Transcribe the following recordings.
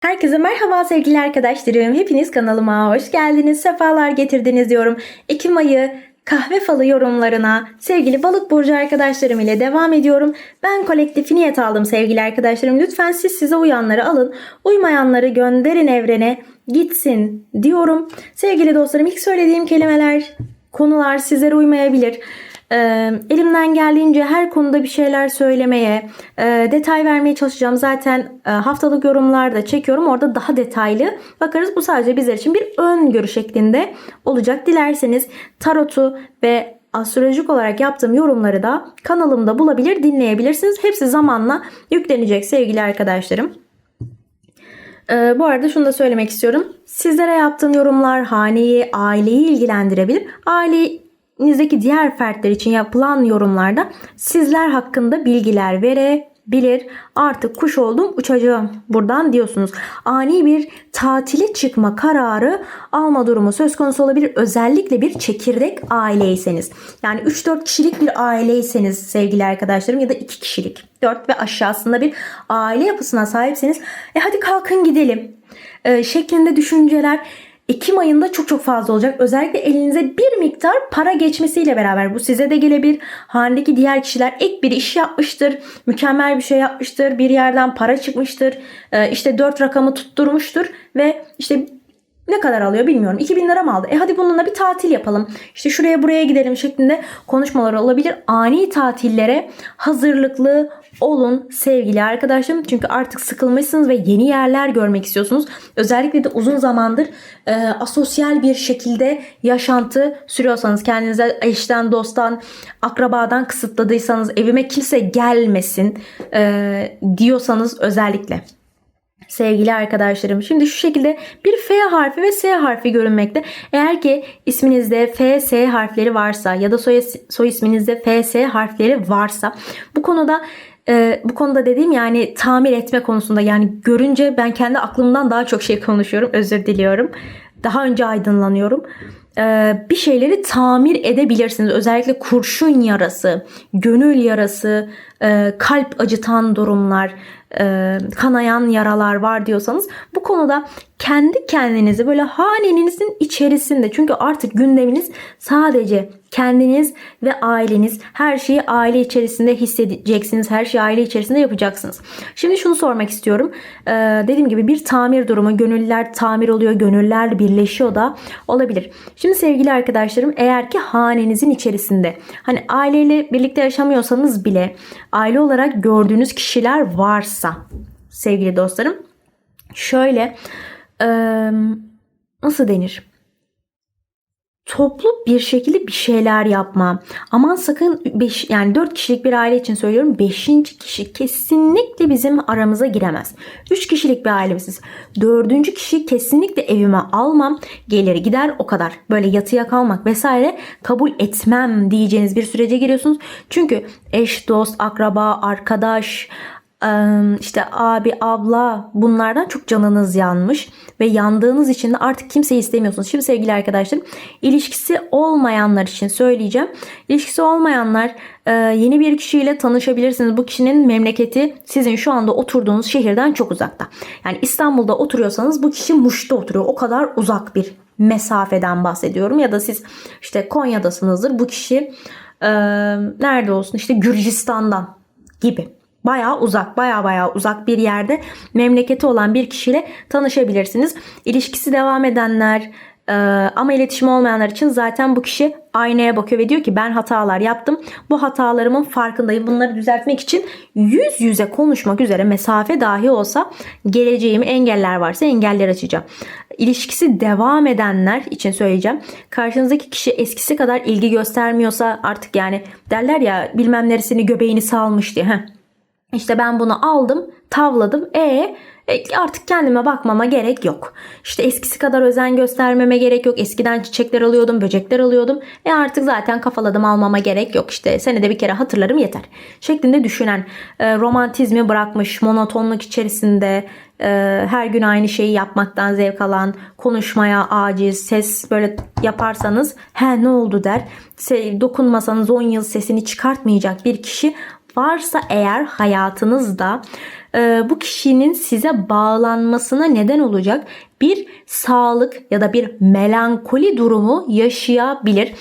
Herkese merhaba sevgili arkadaşlarım. Hepiniz kanalıma hoş geldiniz. Sefalar getirdiniz diyorum. Ekim ayı kahve falı yorumlarına sevgili balık burcu arkadaşlarım ile devam ediyorum. Ben kolektif niyet aldım sevgili arkadaşlarım. Lütfen siz size uyanları alın. Uymayanları gönderin evrene gitsin diyorum. Sevgili dostlarım ilk söylediğim kelimeler, konular sizlere uymayabilir. Ee, elimden geldiğince her konuda bir şeyler söylemeye, e, detay vermeye çalışacağım. Zaten e, haftalık yorumlarda çekiyorum. Orada daha detaylı bakarız. Bu sadece bizler için bir ön görüş şeklinde olacak. Dilerseniz tarotu ve astrolojik olarak yaptığım yorumları da kanalımda bulabilir, dinleyebilirsiniz. Hepsi zamanla yüklenecek sevgili arkadaşlarım. Ee, bu arada şunu da söylemek istiyorum. Sizlere yaptığım yorumlar haneyi, aileyi ilgilendirebilir. Ailenizdeki diğer fertler için yapılan yorumlarda sizler hakkında bilgiler verebilir. Artık kuş oldum uçacağım buradan diyorsunuz. Ani bir tatile çıkma kararı alma durumu söz konusu olabilir. Özellikle bir çekirdek aileyseniz. Yani 3-4 kişilik bir aileyseniz sevgili arkadaşlarım ya da 2 kişilik 4 ve aşağısında bir aile yapısına sahipseniz e hadi kalkın gidelim e, şeklinde düşünceler Ekim ayında çok çok fazla olacak. Özellikle elinize bir miktar para geçmesiyle beraber bu size de gelebilir. Hanedeki diğer kişiler ek bir iş yapmıştır. Mükemmel bir şey yapmıştır. Bir yerden para çıkmıştır. E, işte 4 rakamı tutturmuştur ve işte ne kadar alıyor bilmiyorum. 2000 lira mı aldı? E hadi bununla bir tatil yapalım. İşte şuraya buraya gidelim şeklinde konuşmalar olabilir. Ani tatillere hazırlıklı olun sevgili arkadaşlarım. Çünkü artık sıkılmışsınız ve yeni yerler görmek istiyorsunuz. Özellikle de uzun zamandır e, asosyal bir şekilde yaşantı sürüyorsanız kendinize eşten, dosttan, akrabadan kısıtladıysanız evime kimse gelmesin e, diyorsanız özellikle sevgili arkadaşlarım. Şimdi şu şekilde bir F harfi ve S harfi görünmekte. Eğer ki isminizde F, S harfleri varsa ya da soy, soy isminizde F, S harfleri varsa bu konuda e, bu konuda dediğim yani tamir etme konusunda yani görünce ben kendi aklımdan daha çok şey konuşuyorum. Özür diliyorum. Daha önce aydınlanıyorum. E, bir şeyleri tamir edebilirsiniz. Özellikle kurşun yarası, gönül yarası, e, kalp acıtan durumlar, e, kanayan yaralar var diyorsanız bu konuda kendi kendinizi böyle hanenizin içerisinde çünkü artık gündeminiz sadece kendiniz ve aileniz her şeyi aile içerisinde hissedeceksiniz. Her şeyi aile içerisinde yapacaksınız. Şimdi şunu sormak istiyorum. Ee, dediğim gibi bir tamir durumu. Gönüller tamir oluyor. Gönüller birleşiyor da olabilir. Şimdi sevgili arkadaşlarım eğer ki hanenizin içerisinde hani aileyle birlikte yaşamıyorsanız bile aile olarak gördüğünüz kişiler varsa sevgili dostlarım şöyle nasıl denir? toplu bir şekilde bir şeyler yapma. Aman sakın 5 yani 4 kişilik bir aile için söylüyorum. 5. kişi kesinlikle bizim aramıza giremez. 3 kişilik bir ailesiz. 4. kişi kesinlikle evime almam. Gelir gider o kadar. Böyle yatıya kalmak vesaire kabul etmem diyeceğiniz bir sürece giriyorsunuz. Çünkü eş, dost, akraba, arkadaş, işte abi, abla bunlardan çok canınız yanmış ve yandığınız için de artık kimseyi istemiyorsunuz. Şimdi sevgili arkadaşlarım ilişkisi olmayanlar için söyleyeceğim. İlişkisi olmayanlar yeni bir kişiyle tanışabilirsiniz. Bu kişinin memleketi sizin şu anda oturduğunuz şehirden çok uzakta. Yani İstanbul'da oturuyorsanız bu kişi Muş'ta oturuyor. O kadar uzak bir mesafeden bahsediyorum. Ya da siz işte Konya'dasınızdır. Bu kişi nerede olsun işte Gürcistan'dan gibi Bayağı uzak, bayağı bayağı uzak bir yerde memleketi olan bir kişiyle tanışabilirsiniz. İlişkisi devam edenler e, ama iletişim olmayanlar için zaten bu kişi aynaya bakıyor ve diyor ki ben hatalar yaptım. Bu hatalarımın farkındayım. Bunları düzeltmek için yüz yüze konuşmak üzere mesafe dahi olsa geleceğim engeller varsa engeller açacağım. İlişkisi devam edenler için söyleyeceğim. Karşınızdaki kişi eskisi kadar ilgi göstermiyorsa artık yani derler ya bilmem neresini göbeğini salmış diye. Heh işte ben bunu aldım, tavladım. E, e artık kendime bakmama gerek yok. İşte eskisi kadar özen göstermeme gerek yok. Eskiden çiçekler alıyordum, böcekler alıyordum. E artık zaten kafaladım almama gerek yok. İşte senede bir kere hatırlarım yeter. Şeklinde düşünen, e, romantizmi bırakmış, monotonluk içerisinde e, her gün aynı şeyi yapmaktan zevk alan, konuşmaya aciz, ses böyle yaparsanız he ne oldu der. Dokunmasanız 10 yıl sesini çıkartmayacak bir kişi varsa eğer hayatınızda e, bu kişinin size bağlanmasına neden olacak bir sağlık ya da bir melankoli durumu yaşayabilir.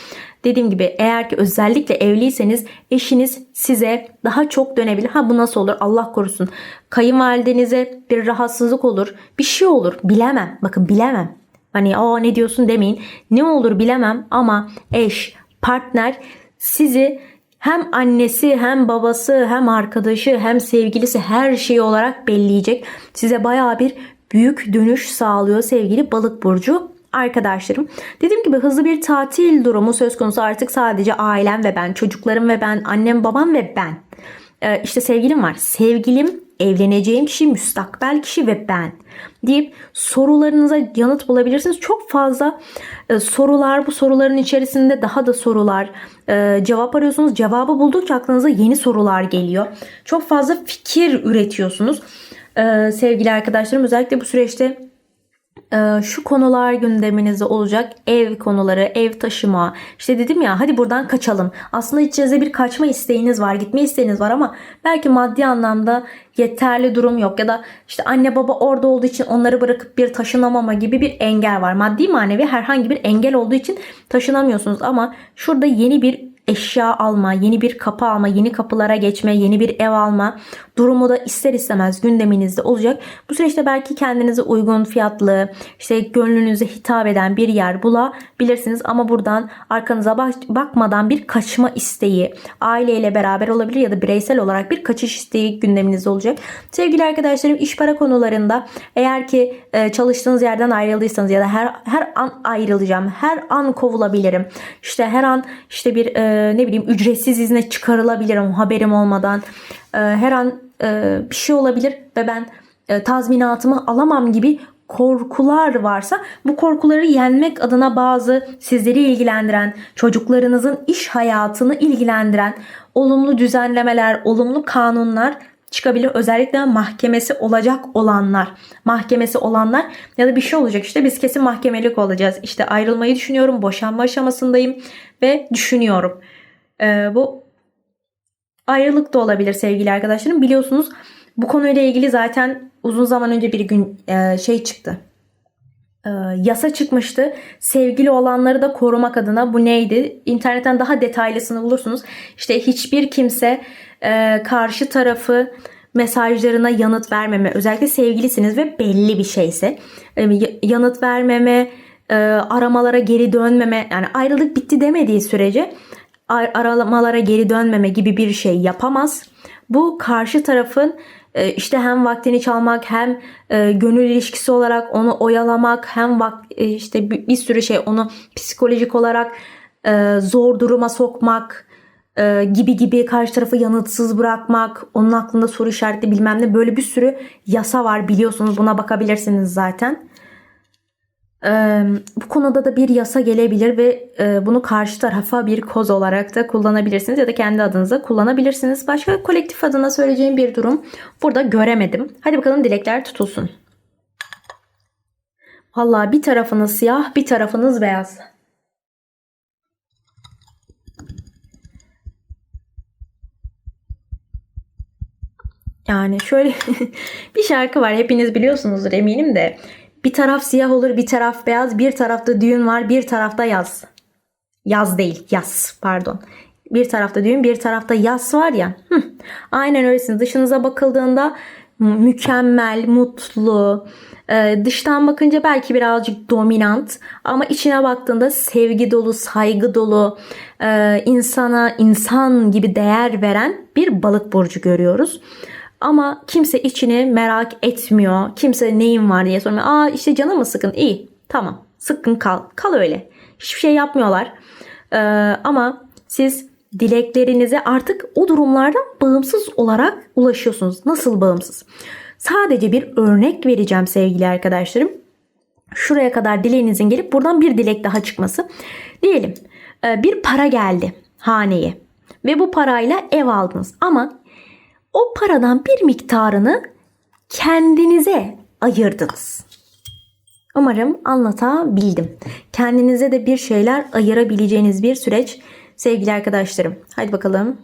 Dediğim gibi eğer ki özellikle evliyseniz eşiniz size daha çok dönebilir. Ha bu nasıl olur Allah korusun. Kayınvalidenize bir rahatsızlık olur. Bir şey olur bilemem. Bakın bilemem. Hani o ne diyorsun demeyin. Ne olur bilemem ama eş, partner sizi hem annesi hem babası hem arkadaşı hem sevgilisi her şey olarak belleyecek. Size baya bir büyük dönüş sağlıyor sevgili balık burcu arkadaşlarım. Dediğim gibi hızlı bir tatil durumu söz konusu artık sadece ailem ve ben, çocuklarım ve ben, annem babam ve ben. Ee, işte sevgilim var. Sevgilim, evleneceğim kişi, müstakbel kişi ve ben deyip sorularınıza yanıt bulabilirsiniz. Çok fazla e, sorular bu soruların içerisinde daha da sorular e, cevap arıyorsunuz. Cevabı buldukça aklınıza yeni sorular geliyor. Çok fazla fikir üretiyorsunuz. E, sevgili arkadaşlarım özellikle bu süreçte şu konular gündeminizde olacak. Ev konuları, ev taşıma. İşte dedim ya hadi buradan kaçalım. Aslında içinizde bir kaçma isteğiniz var, gitme isteğiniz var ama belki maddi anlamda yeterli durum yok ya da işte anne baba orada olduğu için onları bırakıp bir taşınamama gibi bir engel var. Maddi manevi herhangi bir engel olduğu için taşınamıyorsunuz ama şurada yeni bir eşya alma, yeni bir kapı alma, yeni kapılara geçme, yeni bir ev alma durumu da ister istemez gündeminizde olacak. Bu süreçte belki kendinize uygun fiyatlı, işte gönlünüze hitap eden bir yer bulabilirsiniz ama buradan arkanıza bakmadan bir kaçma isteği, aileyle beraber olabilir ya da bireysel olarak bir kaçış isteği gündeminizde olacak. Sevgili arkadaşlarım iş para konularında eğer ki e, çalıştığınız yerden ayrıldıysanız ya da her her an ayrılacağım, her an kovulabilirim. İşte her an işte bir e, ne bileyim ücretsiz izne çıkarılabilirim haberim olmadan. E, her an e, bir şey olabilir ve ben e, tazminatımı alamam gibi korkular varsa bu korkuları yenmek adına bazı sizleri ilgilendiren, çocuklarınızın iş hayatını ilgilendiren olumlu düzenlemeler, olumlu kanunlar çıkabilir. Özellikle mahkemesi olacak olanlar, mahkemesi olanlar ya da bir şey olacak işte biz kesin mahkemelik olacağız. İşte ayrılmayı düşünüyorum, boşanma aşamasındayım ve düşünüyorum. Ee, bu ayrılık da olabilir sevgili arkadaşlarım. Biliyorsunuz bu konuyla ilgili zaten uzun zaman önce bir gün e, şey çıktı. E, yasa çıkmıştı. Sevgili olanları da korumak adına bu neydi? İnternetten daha detaylısını bulursunuz. İşte hiçbir kimse e, karşı tarafı mesajlarına yanıt vermeme, özellikle sevgilisiniz ve belli bir şeyse yanıt vermeme, aramalara geri dönmeme, yani ayrılık bitti demediği sürece aramalara geri dönmeme gibi bir şey yapamaz. Bu karşı tarafın e, işte hem vaktini çalmak hem e, gönül ilişkisi olarak onu oyalamak hem e, işte bir sürü şey onu psikolojik olarak zor duruma sokmak gibi gibi karşı tarafı yanıtsız bırakmak, onun aklında soru işareti bilmem ne böyle bir sürü yasa var biliyorsunuz buna bakabilirsiniz zaten bu konuda da bir yasa gelebilir ve bunu karşı tarafa bir koz olarak da kullanabilirsiniz ya da kendi adınıza kullanabilirsiniz. Başka kolektif adına söyleyeceğim bir durum burada göremedim. Hadi bakalım dilekler tutulsun. Vallahi bir tarafınız siyah, bir tarafınız beyaz. Yani şöyle bir şarkı var hepiniz biliyorsunuzdur eminim de bir taraf siyah olur, bir taraf beyaz, bir tarafta düğün var, bir tarafta yaz. Yaz değil, yaz pardon. Bir tarafta düğün, bir tarafta yaz var ya. Hı, aynen öylesiniz. Dışınıza bakıldığında mükemmel, mutlu, e, dıştan bakınca belki birazcık dominant ama içine baktığında sevgi dolu, saygı dolu, e, insana insan gibi değer veren bir balık burcu görüyoruz. Ama kimse içini merak etmiyor. Kimse neyin var diye sormuyor. Aa işte canı mı sıkın? İyi tamam sıkın kal. Kal öyle. Hiçbir şey yapmıyorlar. Ee, ama siz dileklerinize artık o durumlardan bağımsız olarak ulaşıyorsunuz. Nasıl bağımsız? Sadece bir örnek vereceğim sevgili arkadaşlarım. Şuraya kadar dileğinizin gelip buradan bir dilek daha çıkması. Diyelim e, bir para geldi haneye ve bu parayla ev aldınız ama o paradan bir miktarını kendinize ayırdınız. Umarım anlatabildim. Kendinize de bir şeyler ayırabileceğiniz bir süreç sevgili arkadaşlarım. Hadi bakalım.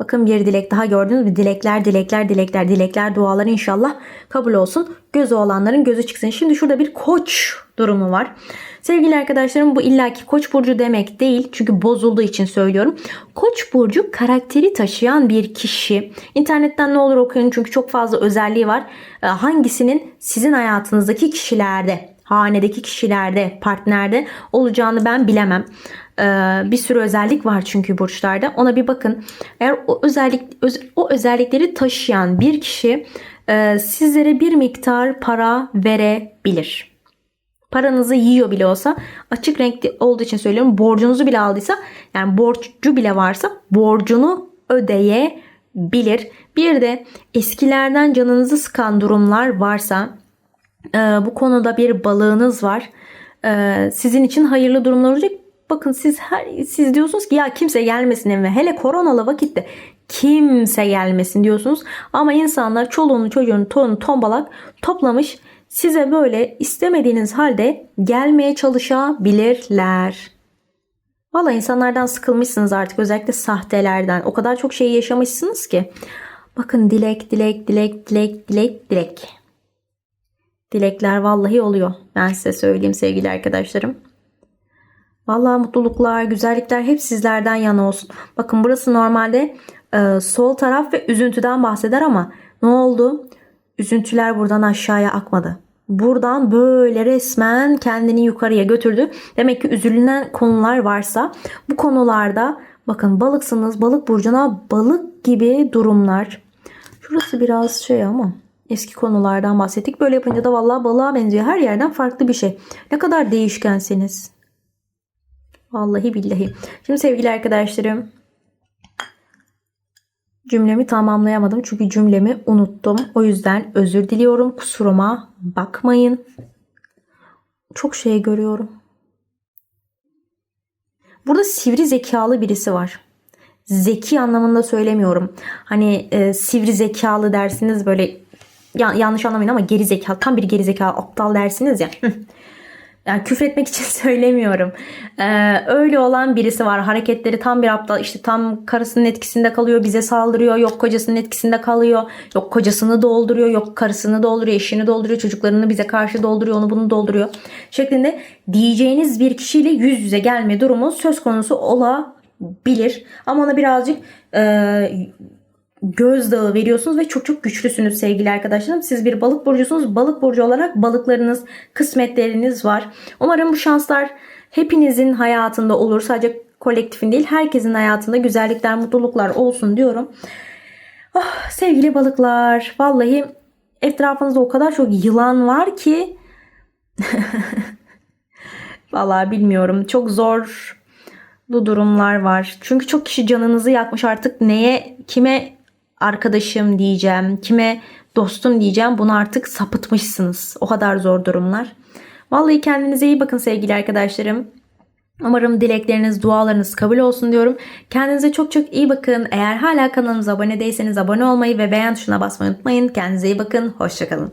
Bakın bir dilek daha gördünüz mü? Dilekler, dilekler, dilekler, dilekler, dualar inşallah kabul olsun. Gözü olanların gözü çıksın. Şimdi şurada bir koç durumu var. Sevgili arkadaşlarım bu illaki koç burcu demek değil. Çünkü bozulduğu için söylüyorum. Koç burcu karakteri taşıyan bir kişi. İnternetten ne olur okuyun çünkü çok fazla özelliği var. Ee, Hangisinin sizin hayatınızdaki kişilerde, hanedeki kişilerde, partnerde olacağını ben bilemem. Ee, bir sürü özellik var çünkü burçlarda. Ona bir bakın. Eğer o özellik öz- o özellikleri taşıyan bir kişi e, sizlere bir miktar para verebilir. Paranızı yiyor bile olsa açık renkli olduğu için söylüyorum. Borcunuzu bile aldıysa yani borcu bile varsa borcunu ödeyebilir. Bir de eskilerden canınızı sıkan durumlar varsa e, bu konuda bir balığınız var. E, sizin için hayırlı durumlar olacak. Bakın siz her siz diyorsunuz ki ya kimse gelmesin evime. Hele koronalı vakitte kimse gelmesin diyorsunuz. Ama insanlar çoluğunu çocuğunu torunu tombalak toplamış size böyle istemediğiniz halde gelmeye çalışabilirler. Valla insanlardan sıkılmışsınız artık özellikle sahtelerden. O kadar çok şey yaşamışsınız ki. Bakın dilek dilek dilek dilek dilek dilek. Dilekler vallahi oluyor. Ben size söyleyeyim sevgili arkadaşlarım. Vallahi mutluluklar, güzellikler hep sizlerden yana olsun. Bakın burası normalde e, sol taraf ve üzüntüden bahseder ama ne oldu? Üzüntüler buradan aşağıya akmadı. Buradan böyle resmen kendini yukarıya götürdü. Demek ki üzülünen konular varsa bu konularda bakın balıksınız balık burcuna balık gibi durumlar. Şurası biraz şey ama eski konulardan bahsettik. Böyle yapınca da vallahi balığa benziyor. Her yerden farklı bir şey. Ne kadar değişkensiniz. Vallahi billahi. Şimdi sevgili arkadaşlarım cümlemi tamamlayamadım çünkü cümlemi unuttum. O yüzden özür diliyorum. Kusuruma bakmayın. Çok şey görüyorum. Burada sivri zekalı birisi var. Zeki anlamında söylemiyorum. Hani e, sivri zekalı dersiniz böyle ya- yanlış anlamayın ama geri zekalı tam bir geri zekalı aptal dersiniz ya. Yani küfretmek için söylemiyorum. Ee, öyle olan birisi var. Hareketleri tam bir aptal. İşte tam karısının etkisinde kalıyor. Bize saldırıyor. Yok kocasının etkisinde kalıyor. Yok kocasını dolduruyor. Yok karısını dolduruyor. Eşini dolduruyor. Çocuklarını bize karşı dolduruyor. Onu bunu dolduruyor. Şeklinde diyeceğiniz bir kişiyle yüz yüze gelme durumu söz konusu olabilir. Ama ona birazcık e, gözdağı veriyorsunuz ve çok çok güçlüsünüz sevgili arkadaşlarım. Siz bir balık burcusunuz. Balık burcu olarak balıklarınız, kısmetleriniz var. Umarım bu şanslar hepinizin hayatında olur. Sadece kolektifin değil herkesin hayatında güzellikler, mutluluklar olsun diyorum. Oh, sevgili balıklar vallahi etrafınızda o kadar çok yılan var ki vallahi bilmiyorum çok zor bu durumlar var. Çünkü çok kişi canınızı yakmış artık neye kime arkadaşım diyeceğim, kime dostum diyeceğim bunu artık sapıtmışsınız. O kadar zor durumlar. Vallahi kendinize iyi bakın sevgili arkadaşlarım. Umarım dilekleriniz, dualarınız kabul olsun diyorum. Kendinize çok çok iyi bakın. Eğer hala kanalımıza abone değilseniz abone olmayı ve beğen tuşuna basmayı unutmayın. Kendinize iyi bakın. Hoşçakalın.